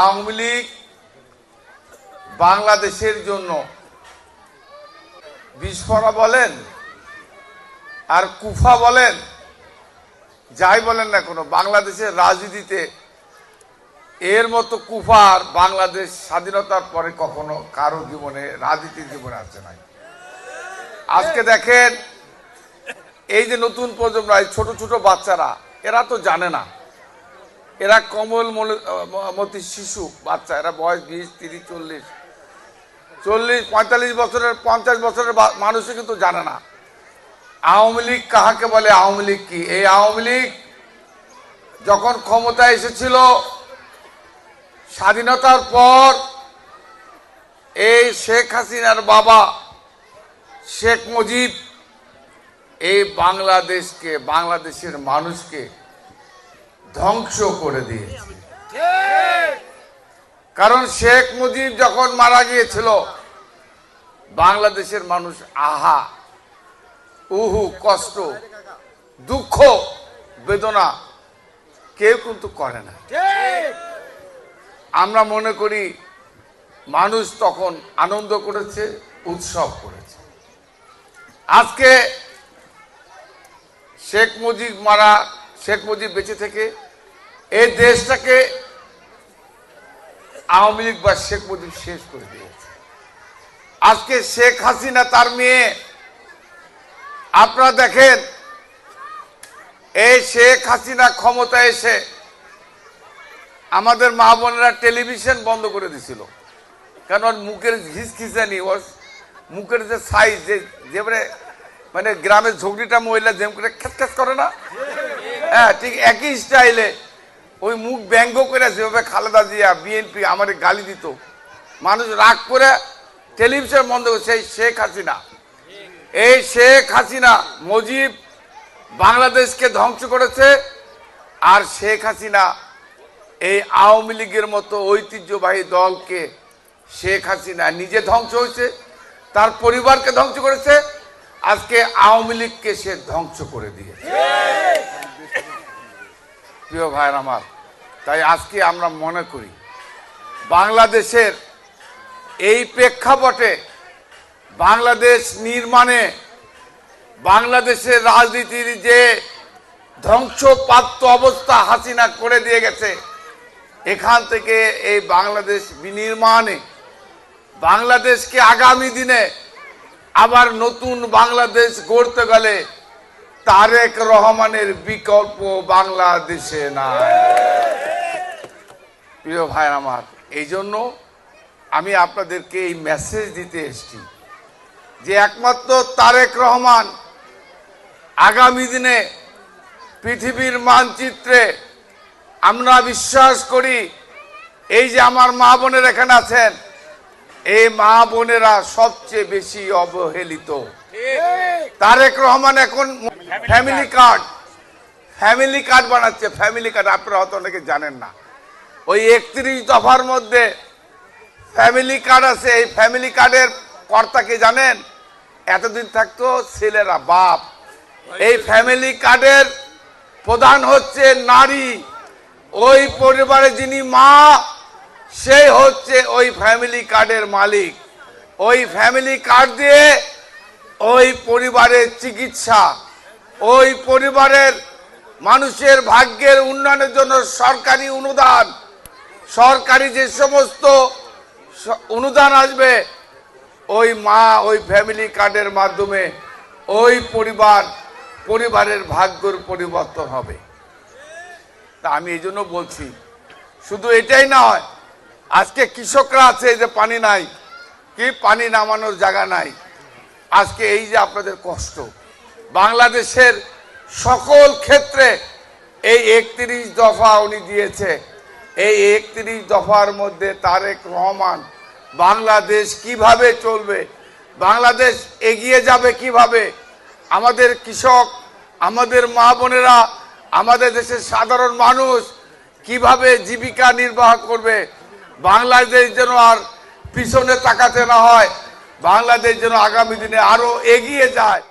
আওয়ামী লীগ বাংলাদেশের জন্য বিস্ফোরা বলেন আর কুফা বলেন, যাই বলেন না কোনো, বাংলাদেশের রাজনীতিতে এর মতো কুফার বাংলাদেশ স্বাধীনতার পরে কখনো কারও জীবনে, রাজনীতির জীবনে আসছে নাই। আজকে দেখেন, এই যে নতুন প্রজন্ম ছোট ছোট বাচ্চারা, এরা তো জানে না। এরা কমল মল- মতি শিশু, বাচ্চা, এরা বয়স বিশ, তিরিশ, চল্লিশ। চল্লিশ, পঁয়তাল্লিশ বছরের, পঞ্চাশ বছরের মানুষও কিন্তু জানে না। আওয়ামী লীগ কাহাকে বলে আওয়ামী লীগ কি? এই আওয়ামী লীগ যখন ক্ষমতায় এসেছিল, স্বাধীনতার পর এই শেখ হাসিনার বাবা শেখ মুজিব এই বাংলাদেশকে, বাংলাদেশের মানুষকে ধ্বংস করে দিয়েছে। কারণ শেখ মুজিব যখন মারা গিয়েছিল বাংলাদেশের মানুষ আহা উহু কষ্ট দুঃখ বেদনা কেউ কিন্তু করে না। আমরা মনে করি মানুষ তখন আনন্দ করেছে উৎসব করেছে। আজকে শেখ মুজিব মারা শেখ মুজিব বেঁচে থেকে এই দেশটাকে আওয়ামী লীগ বা শেখ মুজিব শেষ করে দিয়েছে। আজকে শেখ হাসিনা তার মেয়ে, আপনারা দেখেন, এই শেখ হাসিনা ক্ষমতা এসে আমাদের মা বোনেরা টেলিভিশন বন্ধ করে দিছিল। কারণ মুখের ঘিসখিসানি ওর মুখের যে সাইজ যে যেবারে মানে গ্রামের ঝগড়িটা মহিলা যেম করে খেস করে না হ্যাঁ ঠিক একই স্টাইলে ওই মুখ ব্যঙ্গ করে যেভাবে খালেদা জিয়া, বিএনপি আমার গালি দিত। মানুষ রাগ করে টেলিভিশন বন্ধ সেই শেখ হাসিনা। এই শেখ হাসিনা মুজিব বাংলাদেশকে ধ্বংস করেছে আর শেখ হাসিনা এই আওয়ামী লীগের মতো ঐতিহ্যবাহী দলকে শেখ হাসিনা নিজে ধ্বংস হয়েছে, তার পরিবারকে ধ্বংস করেছে, আজকে আওয়ামী লীগকে সে ধ্বংস করে দিয়েছে। প্রিয় ভাইয়ের আমার, তাই আজকে আমরা মনে করি, বাংলাদেশের এই প্রেক্ষাপটে বাংলাদেশ নির্মাণে বাংলাদেশের রাজনীতির যে ধ্বংসপ্রাপ্ত অবস্থা হাসিনা করে দিয়ে গেছে, এখান থেকে এই বাংলাদেশ বিনির্মাণে, বাংলাদেশকে আগামী দিনে আবার নতুন বাংলাদেশ গড়তে গেলে তারেক রহমানের বিকল্প বাংলাদেশে নাই। প্রিয় ভাই আমার এই জন্য আমি আপনাদেরকে এই মেসেজ দিতে এসেছি যে একমাত্র তারেক রহমান আগামী দিনে পৃথিবীর মানচিত্রে আমরা বিশ্বাস করি এই যে আমার মা বোনের এখানে আছেন এই মা বোনেরা সবচেয়ে বেশি অবহেলিত। তারেক রহমান এখন ফ্যামিলি কার্ড ফ্যামিলি কার্ড বানাচ্ছে ফ্যামিলি কার্ড আপনারা হয়তো অনেকে জানেন না। ওই একত্রিশ দফার মধ্যে ফ্যামিলি কার্ড আছে এই ফ্যামিলি কার্ডের কর্তাকে জানেন? এতদিন থাকতো ছেলেরা বাপ। এই ফ্যামিলি কার্ডের প্রধান হচ্ছে নারী। ওই পরিবারে যিনি মা সেই হচ্ছে ওই ফ্যামিলি কার্ডের মালিক। ওই ফ্যামিলি কার্ড দিয়ে ওই পরিবারের চিকিৎসা। ওই পরিবারের মানুষের ভাগ্যের উন্নয়নের জন্য সরকারি অনুদান। সরকারি যে সমস্ত অনুদান আসবে, ওই মা, ওই ফ্যামিলি কার্ডের মাধ্যমে ওই পরিবার, পরিবারের ভাগ্যর পরিবর্তন হবে। তা আমি এই জন্য বলছি, শুধু এটাই নয়, আজকে কৃষকরা আছে যে পানি নাই, কি পানি নামানোর জায়গা নাই? আজকে এই যে আপনাদের কষ্ট বাংলাদেশের সকল ক্ষেত্রে এই একত্রিশ দফা উনি দিয়েছে। এই একত্রিশ দফার মধ্যে তারেক রহমান বাংলাদেশ কীভাবে চলবে? বাংলাদেশ এগিয়ে যাবে কীভাবে? আমাদের কৃষক, আমাদের মা বোনেরা, আমাদের দেশের সাধারণ মানুষ কীভাবে জীবিকা নির্বাহ করবে? বাংলাদেশ যেন আর পিছনে তাকাতে না হয়, বাংলাদেশ যেন আগামী দিনে আরও এগিয়ে যায়।